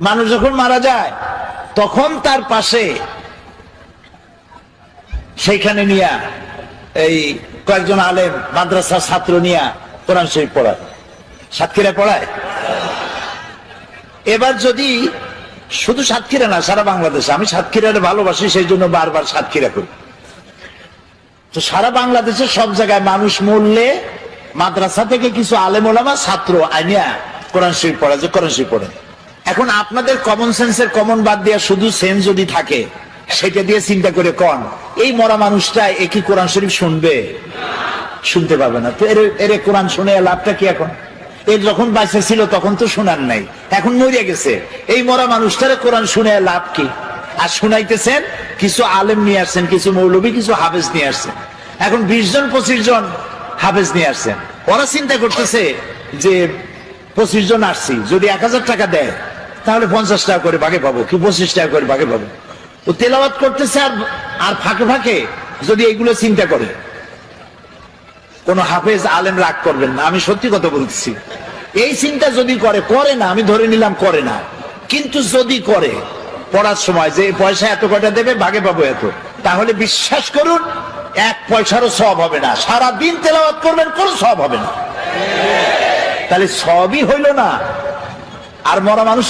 মানুষ যখন মারা যায়, তখন তার পাশে সেইখানে নিয়া এই কয়েকজন আলেম, মাদ্রাসার ছাত্র নিয়া কোরআন শরীফ পড়ায়। সাতক্ষীরা পড়ায়? এবার যদি শুধু সাতক্ষীরা না, সারা বাংলাদেশে, আমি সাতক্ষীরারে ভালোবাসি, সেই জন্য বারবার সাতক্ষীরা করি। তো সারা বাংলাদেশের সব জায়গায় মানুষ মরলে মাদ্রাসা থেকে কিছু আলেম ওলামা ছাত্র আইনিয়া কোরআন শরীফ পড়ে যে কোরআন শরীফ পড়ে। এখন আপনাদের কমন সেন্সের কমন বাদ দিয়া শুধু সেন্স যদি থাকে, সেটা দিয়ে চিন্তা করে কন, এই মরা মানুষটা এ কি কোরআন শরীফ শুনবে? শুনতে পাবে না। তো এর কোরআন শুনে লাভটা কি এখন? এর যখন বাইসে ছিল তখন তো শোনার নাই, এখন মরিয়া গেছে। এই মরা মানুষটারে কোরআন শুনে লাভ কি? আর শুনাইতেছেন, কিছু আলেম নিয়ে আসছেন, কিছু মৌলবী, কিছু হাফেজ নিয়ে আসছেন। এখন বিশ জন, পঁচিশ জন হাফেজ নিয়ে আসছেন। ওরা চিন্তা করতেছে যে, পঁচিশ জন আসছি, যদি এক হাজার টাকা দেয় তাহলে পঞ্চাশ টাকা করে ভাগে পাবো, কি পঁচিশ টাকা করে ভাগে পাবো? ও তেলাওয়াত করতেছে আর আর ফাঁকে ফাঁকে যদি এইগুলো চিন্তা করে। কোন হাফেজ আলেম রাগ করবেন না, আমি সত্যি কথা বলতেছি। এই চিন্তা যদি করে করে না, আমি ধরে নিলাম করে না। কিন্তু যদি করে, পড়ার সময় যে পয়সা এত কটা দেবে ভাগে পাবো এত। তাহলে বিশ্বাস করুন, এক পয়সারও সব হবে না। সারা দিন তেলাওয়াত করবেন, কোনো সব হবে না। তাহলে সবই হইল না। আর মরা মানুষ